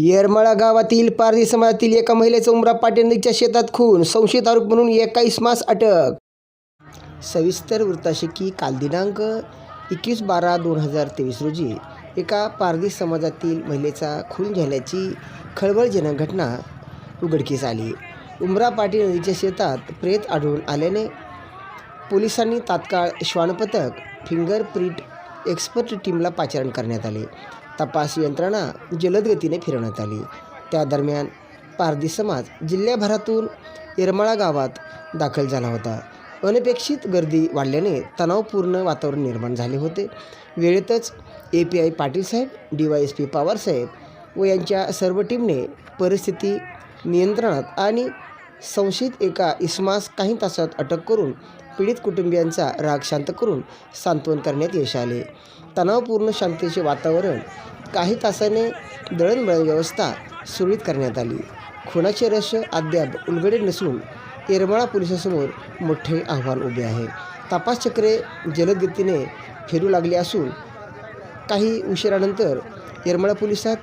येरमाळा गावातील पारधी समाजातील एका महिलेचा उमरा पाटील नदीच्या शेतात खून संशयित आरोप म्हणून एकाईस मास अटक. सविस्तर वृत्ताशिकी काल दिनांक एकवीस बारा दोन हजार तेवीस रोजी एका पारधी समाजातील महिलेचा खून झाल्याची खळबळजनक घटना उघडकीस आली. उमरा पाटील नदीच्या शेतात प्रेत आढळून आल्याने पोलिसांनी तात्काळ श्वानपथक फिंगर प्रिंट एक्सपर्ट टीमला पाचारण करण्यात आले. तपास यंत्रणा जलद गतीने फिरवण्यात आली. त्या दरम्यान पारधी समाज जिल्ह्याभरातून येरमाळा गावात दाखल झाला होता. अनपेक्षित गर्दी वाढल्याने तणावपूर्ण वातावरण निर्माण झाले होते. वेळेतच ए पी आय पाटील साहेब डी वाय एस पी पवारसाहेब व यांच्या सर्व टीमने परिस्थिती नियंत्रणात आणि संशयित एका इसमास काही तासात अटक करून पीडित कुटुंबियांचा राग शांत करून सांत्वन करण्यात यश आले. तणावपूर्ण शांततेचे वातावरण काही तासाने दळणवळण व्यवस्था सुरळीत करण्यात आली. खुनाचे रहस्य अद्याप उलगडे नसून येरमाळा पोलिसांसमोर मोठे आव्हान उभे आहे. तपासचक्रे जलद जलदगतीने फिरू लागली असून काही उशिरानंतर येरमाळा पोलिसात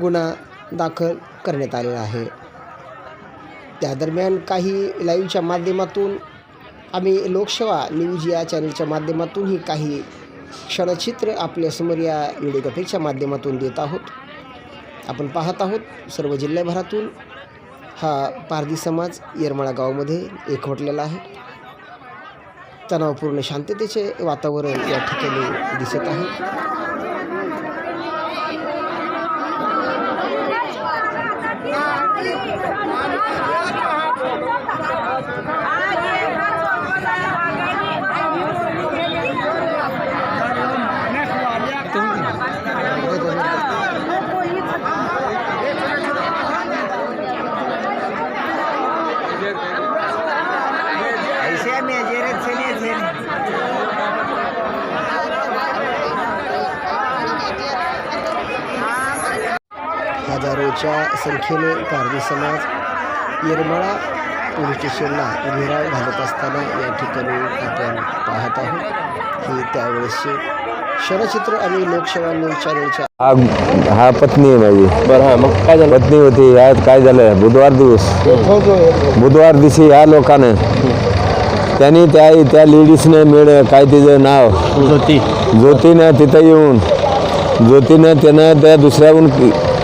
गुन्हा दाखल करण्यात आलेला आहे. त्या दरम्यान काही लाईव्हच्या माध्यमातून आम्ही लोकसेवा न्यूज या चॅनलच्या माध्यमातूनही काही क्षणचित्र आपल्यासमोर या व्हिडिओग्राफिकच्या माध्यमातून देत आहोत आपण पाहत आहोत सर्व जिल्ह्याभरातून हा पारधी समाज येरमाळा गावामध्ये एकवटलेला आहे तणावपूर्ण शांततेचे वातावरण या ठिकाणी दिसत आहे ऐसे में जेरे चले थे हजारोच्या संख्येने पारधी समाज येरमाळा पोलीस स्टेशनला घेराव घालत असताना या ठिकाणी आपण पाहत आहोत. की त्यावेळेसचे क्षणचित्र आणि लोकसेवा न्यूज चॅनलच्या हा हा पत्नी आहे माझी. बरं हा मग काय झालं? पत्नी होती. यात काय झालं? बुधवार दिवस. बुधवार दिवशी ह्या लोकांनं त्यांनी त्या त्या लेडीजनं मिळ काय तिचं नाव? ज्योती. ज्योतीनं तिथं येऊन ज्योतीनं त्यानं त्या दुसऱ्याहून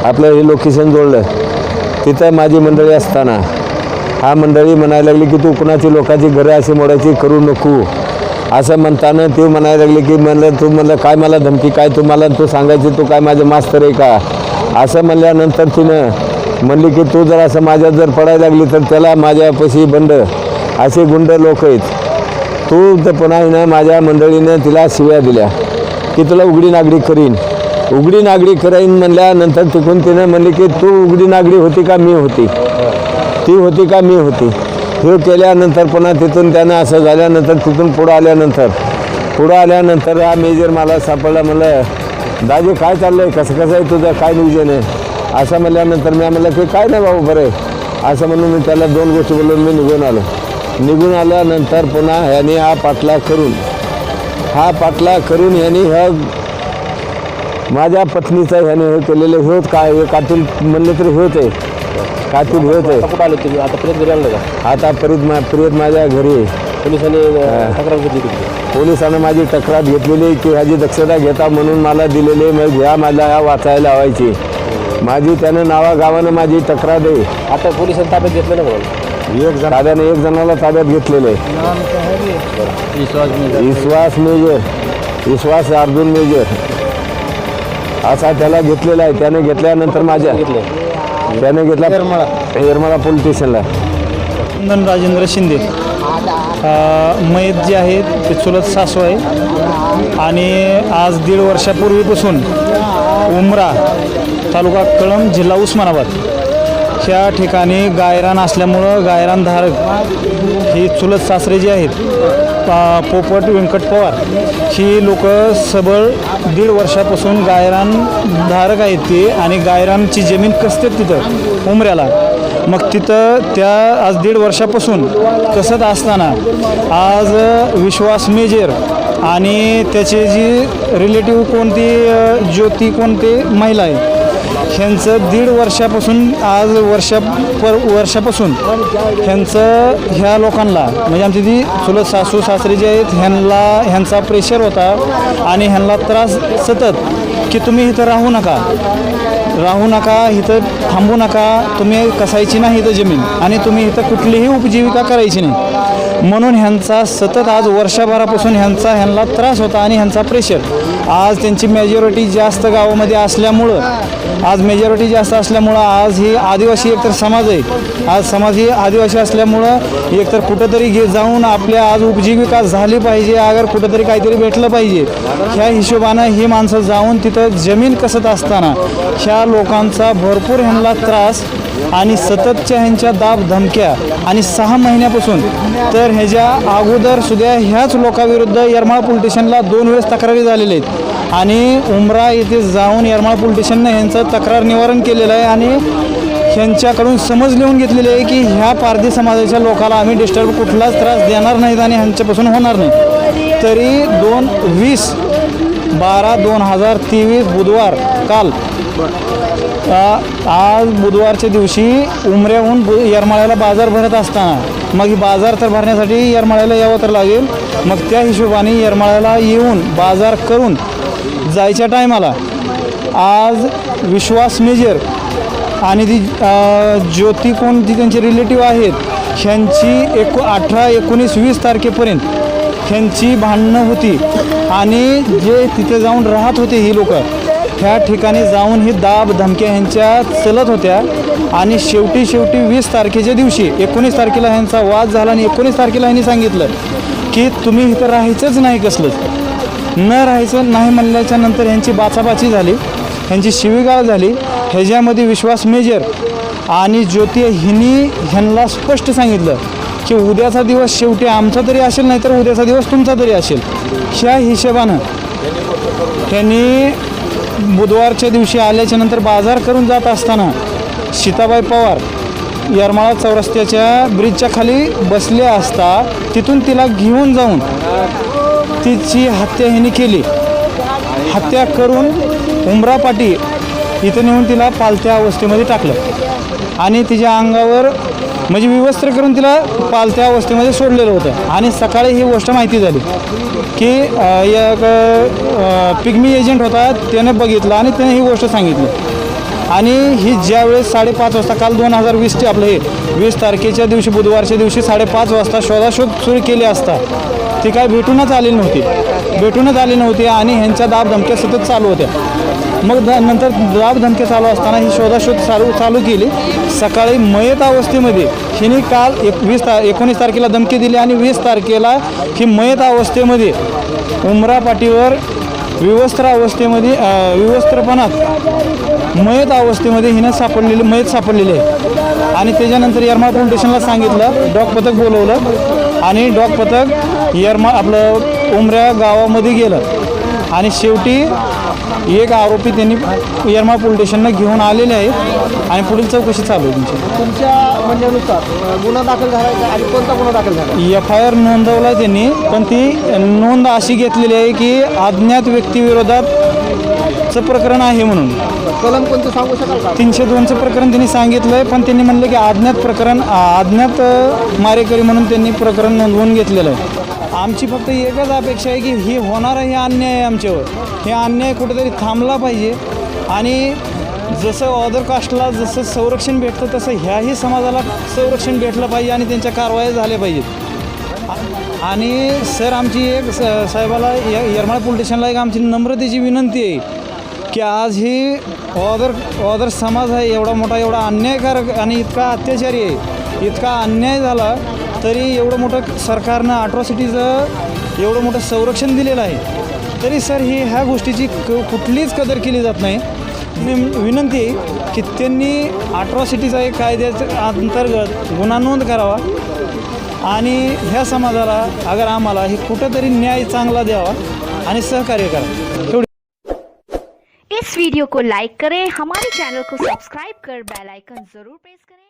आपलं हे लोकेशन जोडलं. तिथं माझी मंडळी असताना. हा मंडळी म्हणायला लागली की तू कुणाची लोकांची घरं अशी मोडायची करू नको. असं म्हणताना ते म्हणायला लागले की म्हणलं तू म्हणलं काय मला धमकी काय तुम्हाला तू सांगायची तू काय माझं मास्तर आहे का? असं म्हणल्यानंतर तिनं म्हणली की तू जर असं माझ्यात जर पडायला लागली तर त्याला माझ्यापाशी बंड. असे गुंड लोक आहेत. तू तर पुन्हा हिनं माझ्या मंडळीनं तिला शिव्या दिल्या. की तुला उघडी नागडी करीन. उघडी नागडी कराईन म्हणल्यानंतर तिकून तिनं म्हणले की तू उघडी नागडी होती का मी होती? ती होती का मी होती? हे केल्यानंतर पुन्हा तिथून त्यानं असं झाल्यानंतर तिथून पुढं आल्यानंतर पुढं आल्यानंतर हा मेजर मला सापडला म्हणलं दाजी काय चाललं आहे कसं कसं आहे तुझं? काय नियोजन आहे? असं म्हणल्यानंतर मी म्हणलं की काय नाही भाऊ बरं असं म्हणून मी त्याला दोन गोष्टी बोलून मी निघून आलो. निघून आल्यानंतर पुन्हा ह्याने हा पाटला करून हा पाटला करून ह्याने ह्या माझ्या पत्नीचा ह्याने हे केलेलं होत काय हे कातील म्हणले तरी होत आहे. कातील होत आहे. कुठं आले तुम्ही? आता परत घरी आणलं का? आता परत मा परत माझ्या घरी. पोलिसांनी अं, तक्रार घेतली तुमची? पोलिसांनी माझी तक्रार घेतलेली की ह्याची दक्षता घेता म्हणून मला दिलेले मग ह्या मला ह्या वाचायला लावायची. माझी त्यानं नावागावानं माझी तक्रार आहे. आता पोलिसांनी ताब्यात घेतलं ना म्हणून? एक जण ताब्याने एक जणाला ताब्यात घेतलेले विश्वास विश्वास मेजर. विश्वास अर्जुन मेजर. असा त्याला घेतलेला आहे. त्याने घेतल्यानंतर माझ्या त्याने घेतला येरमाळा. पोलीस स्टेशनला. नंदन राजेंद्र शिंदे मयत जे आहेत ते चुलत सासू आहे. आणि आज दीड वर्षापूर्वीपासून उमरा तालुका कळंब जिल्हा उस्मानाबाद. ह्या ठिकाणी गायरान असल्यामुळं गायरान धारक ही चुलत सासरे जे आहेत पा- पोपट व्यंकट पवार ही लोक सबळ दीड वर्षापासून गायरान धारक आहेत ते आणि गायरानची जमीन कसते तिथं? उमऱ्याला. मग तिथं त्या आज दीड वर्षापासून कसत असताना आज विश्वास मेजर आणि त्याचे जी रिलेटिव्ह कोणती ज्योती कोणती महिला आहे ह्यांचं दीड वर्षापासून आज वर्षा पर वर्षापासून ह्यांचं ह्या लोकांना म्हणजे आमची ती चुलत सासू सासरे जे आहेत ह्यांना ह्यांचा प्रेशर होता आणि ह्यांना त्रास सतत की तुम्ही इथं राहू नका. राहू नका इथं थांबू नका. तुम्ही कसायची नाही इथं जमीन आणि तुम्ही इथं कुठलीही उपजीविका करायची नाही. म्हणून ह्यांचा सतत आज वर्षभरापासून ह्यांचा ह्यांना त्रास होता आणि ह्यांचा प्रेशर आज त्यांची मेजॉरिटी जास्त गावामध्ये असल्यामुळं आज मेजॉरिटी जास्त असल्यामुळं आज ही आदिवासी एकतर समाज आहे. आज समाज ही आदिवासी असल्यामुळं एकतर कुठंतरी घे जाऊन आपल्या आज उपजीविका झाली पाहिजे अगर कुठंतरी काहीतरी भेटलं पाहिजे. ह्या हिशोबानं ही माणसं जाऊन तिथं जमीन कसत असताना ह्या लोकांचा भरपूर ह्यांना त्रास आणि सततच्या ह्यांच्या दाब धमक्या आणि सहा महिन्यापासून तर ह्याच्या अगोदर सुद्धा ह्याच लोकाविरुद्ध यरमाळ पोलीस स्टेशनला दोन वेळेस तक्रारी झालेल्या आहेत. आणि उमरा येथे जाऊन यरमाळ पोलीस स्टेशननं ह्यांचं तक्रार निवारण केलेलं आहे आणि ह्यांच्याकडून समज लिहून घेतलेली आहे की ह्या पारधी समाजाच्या लोकाला आम्ही डिस्टर्ब कुठलाच त्रास देणार नाहीत आणि ह्यांच्यापासून होणार नाही. तरी दोन वीस बारा दोन हजार तेवीस बुधवार काल आज बुधवारच्या दिवशी उमऱ्याहून बु येरमाळ्याला बाजार भरत असताना मग बाजार तर भरण्यासाठी येरमाळ्याला यावं तर लागेल. मग त्या हिशोबाने येरमाळ्याला येऊन बाजार करून जायच्या टायमाला आज विश्वास मेजर आणि ती ज्योती कोण ती त्यांचे रिलेटिव्ह आहेत ह्यांची एको अठरा एकोणीस वीस तारखेपर्यंत ह्यांची भांडणं होती. आणि जे तिथे जाऊन राहत होते ही लोकं ह्या ठिकाणी जाऊन ही दाब धमक्या ह्यांच्या चलत होत्या. आणि शेवटी शेवटी वीस तारखेच्या दिवशी एकोणीस तारखेला ह्यांचा वाद झाला आणि एकोणीस तारखेला ह्यांनी सांगितलं की तुम्ही इथं राहायचंच नाही कसलंच न राहायचं नाही म्हणल्याच्या नंतर ह्यांची बाचाबाची झाली ह्यांची शिवीगाळ झाली. ह्याच्यामध्ये विश्वास मेजर आणि ज्योती हिनी ह्यांना स्पष्ट सांगितलं की उद्याचा दिवस शेवटी आमचा तरी असेल नाही तर उद्याचा दिवस तुमचा तरी असेल. ह्या हिशेबानं त्यांनी बुधवारच्या दिवशी आल्याच्यानंतर बाजार करून जात असताना सीताबाई पवार यरमाळा चौरस्त्याच्या ब्रिजच्या खाली बसले असता तिथून तिला घेऊन जाऊन तिची हत्या ह्यांनी केली. हत्या करून उमरापाटी इथं नेऊन तिला पालत्या अवस्थेमध्ये टाकलं. आणि तिच्या अंगावर म्हणजे विवस्त्र करून तिला पालत्या अवस्थेमध्ये सोडलेलं होतं. आणि सकाळी ही गोष्ट माहिती झाली की एक पिग्मी एजंट होता त्याने बघितलं आणि त्याने ही गोष्ट सांगितली. आणि ही ज्यावेळेस साडेपाच वाजता काल दोन हजार वीसचे आपलं हे वीस तारखेच्या दिवशी बुधवारच्या दिवशी साडेपाच वाजता शोधाशोध सुरू केली असता ती काय भेटूनच आलेली नव्हती. भेटूनच आली नव्हती आणि ह्यांच्या दाब धमक्या सतत चालू होत्या. मग द नंतर दाब धमके चालू असताना ही शोधाशोध चालू चालू केली. सकाळी मयत अवस्थेमध्ये हिने काल एक वीस ता एकोणीस तारखेला धमकी दिली आणि वीस तारखेला ही मयत अवस्थेमध्ये उमरा पाटीवर विवस्त्र अवस्थेमध्ये विवस्त्रपणात मयत अवस्थेमध्ये हिनं सापडलेली मयत सापडलेली आहे. आणि त्याच्यानंतर यरमाळ पोलीस स्टेशनला सांगितलं डॉग पथक बोलवलं आणि डॉग पथक यरमा आपलं उमऱ्या गावामध्ये गेलं. आणि शेवटी एक आरोपी त्यांनी यरमाळ पोलीस स्टेशनला घेऊन आलेले आहेत आणि पुढील चौकशी चालू आहे तुमची. तुमच्या म्हणण्यानुसार गुन्हा दाखल झाला आणि कोणता गुन्हा दाखल झाला एफ आय आर नोंदवला त्यांनी पण ती नोंद अशी घेतलेली आहे की अज्ञात व्यक्तीविरोधातचं प्रकरण आहे म्हणून. कलम कोणतं सांगू शकाल का? तीनशे दोनचं प्रकरण त्यांनी सांगितलं आहे पण त्यांनी म्हणलं की अज्ञात प्रकरण अज्ञात मारेकरी म्हणून त्यांनी प्रकरण नोंदवून घेतलेलं आहे. आमची फक्त एकच अपेक्षा आहे की ही होणारं हे अन्याय आहे आमच्यावर. हे अन्याय कुठेतरी थांबला पाहिजे. आणि जसं ऑदर कास्टला जसं संरक्षण भेटतं तसं ह्याही समाजाला संरक्षण भेटलं पाहिजे आणि त्यांच्या कारवाया झाल्या पाहिजेत. आणि सर आमची एक स साहेबाला य यरमाळ पोलीस स्टेशनला एक आमची नम्रतेची विनंती आहे की आज ही ऑदर ऑदर समाज आहे एवढा मोठा एवढा अन्यायकारक आणि इतका अत्याचारी आहे. इतका अन्याय झाला तरी एवढं मोठं सरकारनं अट्रॉसिटीचं एवढं मोठं संरक्षण दिलेलं आहे. तरी सर ही ह्या गोष्टीची क कुठलीच कदर केली जात नाही. विनंती आहे की त्यांनी अट्रॉसिटीचा एक कायद्याच्या अंतर्गत गुन्हा नोंद करावा आणि ह्या समाजाला अगर आम्हाला हे कुठंतरी न्याय चांगला द्यावा आणि सहकार्य करा. तेवढी इस वीडियो को लाइक करें हमारे चैनल को सब्सक्राइब कर बेल आइकन जरूर प्रेस करें।